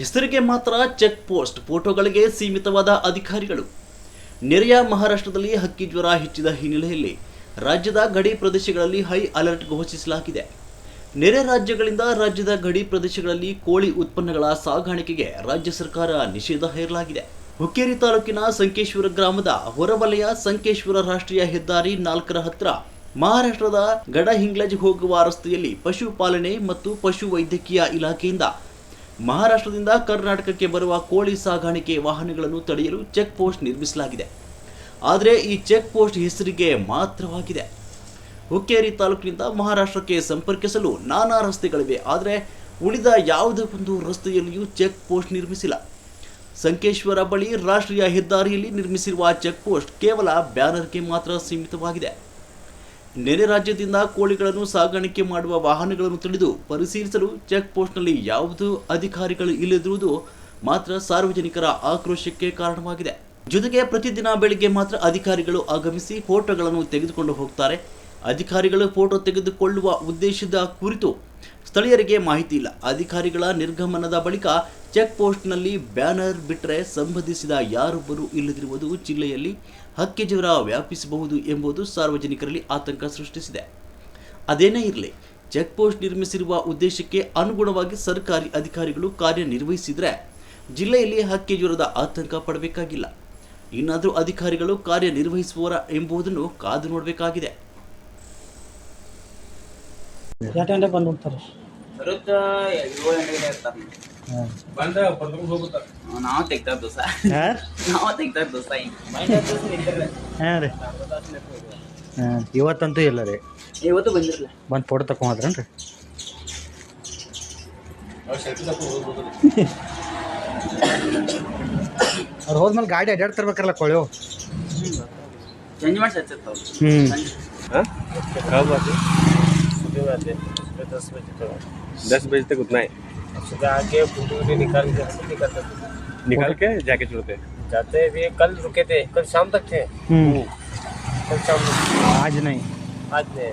ಹೆಸರಿಗೆ ಮಾತ್ರ check post, ಫೋಟೋಗಳಿಗೆ ಸೀಮಿತವಾದ ಅಧಿಕಾರಿಗಳು. ನೆರೆಯ ಮಹಾರಾಷ್ಟ್ರದಲ್ಲಿ ಹಕ್ಕಿ ಜ್ವರ ಹೆಚ್ಚಿದ ಹಿನ್ನೆಲೆಯಲ್ಲಿ ರಾಜ್ಯದ ಗಡಿ ಪ್ರದೇಶಗಳಲ್ಲಿ ಹೈ ಅಲರ್ಟ್ ಘೋಷಿಸಲಾಗಿದೆ. ನೆರೆ ರಾಜ್ಯಗಳಿಂದ ರಾಜ್ಯದ ಗಡಿ ಪ್ರದೇಶಗಳಲ್ಲಿ ಕೋಳಿ ಉತ್ಪನ್ನಗಳ ಸಾಗಾಣಿಕೆಗೆ ರಾಜ್ಯ ಸರ್ಕಾರ ನಿಷೇಧ ಹೇರಲಾಗಿದೆ. ಹುಕ್ಕೇರಿ ತಾಲೂಕಿನ ಸಂಕೇಶ್ವರ ಗ್ರಾಮದ ಹೊರವಲಯ ಸಂಕೇಶ್ವರ ರಾಷ್ಟ್ರೀಯ ಹೆದ್ದಾರಿ ನಾಲ್ಕರ ಹತ್ರ ಮಹಾರಾಷ್ಟ್ರದ ಗಡಹಿಂಗ್ಲಜ್ ಹೋಗುವ ರಸ್ತೆಯಲ್ಲಿ ಪಶುಪಾಲನೆ ಮತ್ತು ಪಶು ವೈದ್ಯಕೀಯ ಇಲಾಖೆಯಿಂದ ಮಹಾರಾಷ್ಟ್ರದಿಂದ ಕರ್ನಾಟಕಕ್ಕೆ ಬರುವ ಕೋಳಿ ಸಾಗಾಣಿಕೆ ವಾಹನಗಳನ್ನು ತಡೆಯಲು ಚೆಕ್ ಪೋಸ್ಟ್ ನಿರ್ಮಿಸಲಾಗಿದೆ. ಆದರೆ ಈ ಚೆಕ್ ಪೋಸ್ಟ್ ಹೆಸರಿಗೆ ಮಾತ್ರವಾಗಿದೆ. ಹುಕ್ಕೇರಿ ತಾಲೂಕಿನಿಂದ ಮಹಾರಾಷ್ಟ್ರಕ್ಕೆ ಸಂಪರ್ಕಿಸಲು ನಾನಾ ರಸ್ತೆಗಳಿವೆ. ಆದರೆ ಉಳಿದ ಯಾವುದೇ ಒಂದು ರಸ್ತೆಯಲ್ಲಿಯೂ ಚೆಕ್ ಪೋಸ್ಟ್ ನಿರ್ಮಿಸಿಲ್ಲ. ಸಂಕೇಶ್ವರ ಬಳಿ ರಾಷ್ಟ್ರೀಯ ಹೆದ್ದಾರಿಯಲ್ಲಿ ನಿರ್ಮಿಸಿರುವ ಚೆಕ್ ಪೋಸ್ಟ್ ಕೇವಲ ಬ್ಯಾನರ್ಗೆ ಮಾತ್ರ ಸೀಮಿತವಾಗಿದೆ. ನೆರೆ ರಾಜ್ಯದಿಂದ ಕೋಳಿಗಳನ್ನು ಸಾಗಾಣಿಕೆ ಮಾಡುವ ವಾಹನಗಳನ್ನು ತಿಳಿದು ಪರಿಶೀಲಿಸಲು ಚೆಕ್ ಪೋಸ್ಟ್ನಲ್ಲಿ ಯಾವುದೂ ಅಧಿಕಾರಿಗಳು ಇಲ್ಲದಿರುವುದು ಮಾತ್ರ ಸಾರ್ವಜನಿಕರ ಆಕ್ರೋಶಕ್ಕೆ ಕಾರಣವಾಗಿದೆ. ಜೊತೆಗೆ ಪ್ರತಿದಿನ ಬೆಳಿಗ್ಗೆ ಮಾತ್ರ ಅಧಿಕಾರಿಗಳು ಆಗಮಿಸಿ ಫೋಟೋಗಳನ್ನು ತೆಗೆದುಕೊಂಡು ಹೋಗ್ತಾರೆ. ಅಧಿಕಾರಿಗಳು ಫೋಟೋ ತೆಗೆದುಕೊಳ್ಳುವ ಉದ್ದೇಶದ ಕುರಿತು ಸ್ಥಳೀಯರಿಗೆ ಮಾಹಿತಿ ಇಲ್ಲ. ಅಧಿಕಾರಿಗಳ ನಿರ್ಗಮನದ ಬಳಿಕ ಚೆಕ್ ಪೋಸ್ಟ್ನಲ್ಲಿ ಬ್ಯಾನರ್ ಬಿಟ್ಟರೆ ಸಂಬಂಧಿಸಿದ ಯಾರೊಬ್ಬರೂ ಇಲ್ಲದಿರುವುದು ಜಿಲ್ಲೆಯಲ್ಲಿ ಹಕ್ಕಿ ಜ್ವರ ವ್ಯಾಪಿಸಬಹುದು ಎಂಬುದು ಸಾರ್ವಜನಿಕರಲ್ಲಿ ಆತಂಕ ಸೃಷ್ಟಿಸಿದೆ. ಅದೇನೇ ಇರಲಿ, ಚೆಕ್ ಪೋಸ್ಟ್ ನಿರ್ಮಿಸಿರುವ ಉದ್ದೇಶಕ್ಕೆ ಅನುಗುಣವಾಗಿ ಸರ್ಕಾರಿ ಅಧಿಕಾರಿಗಳು ಕಾರ್ಯನಿರ್ವಹಿಸಿದರೆ ಜಿಲ್ಲೆಯಲ್ಲಿ ಹಕ್ಕಿ ಜ್ವರದ ಆತಂಕ ಪಡಬೇಕಾಗಿಲ್ಲ. ಇನ್ನಾದರೂ ಅಧಿಕಾರಿಗಳು ಕಾರ್ಯನಿರ್ವಹಿಸುವವರ ಎಂಬುದನ್ನು ಕಾದು ನೋಡಬೇಕಾಗಿದೆ. ಯಾವ ಟೈಮ್ದಾಗ ಬಂದು ಹೋಗ್ತಾರೆ ಬರುತ್ತ ಏಳು ಗಂಟೆಗೆ ಇರ್ತಾರೆ ಬಂದ ಬರ್ಕೊಂಡು ಹೋಗುತ್ತಾರೆ ನಾವು ತೆಗ್ತಾರ ದೋಸ ಹಾಂ? ನಾವು ತೆಗ್ತಾರ ದೋಸ ಹಾಂ ರೀ. ಹಾಂ ಇವತ್ತಂತೂ ಇಲ್ಲ ರೀ. ಇವತ್ತು ಬಂದಿರಲ್ಲ ಬಂದು ಫೋಟೋ ತಕೊಂಡ್ರಿ ಹೋಗ್ಬೋದು ಅವ್ರು ಹೋದ್ಮೇಲೆ ಗಾಡಿ ಅಡ್ಡಾಡ್ತಿರ್ಬೇಕಲ್ಲ ಕೊಳೆವು ಚೇಂಜ್ ಮಾಡಿ ಹಚ್ಚಿರ್ತಾವ. ಹ್ಞೂ कब में आते दस बजे तक। दस बजे तक उतना ही? सुबह आके वोटो निकाल के निकाल के जाके छोड़ते जाते भी कल रुके थे कल शाम तक थे। हम्म। कल शाम आज नहीं। आज नहीं।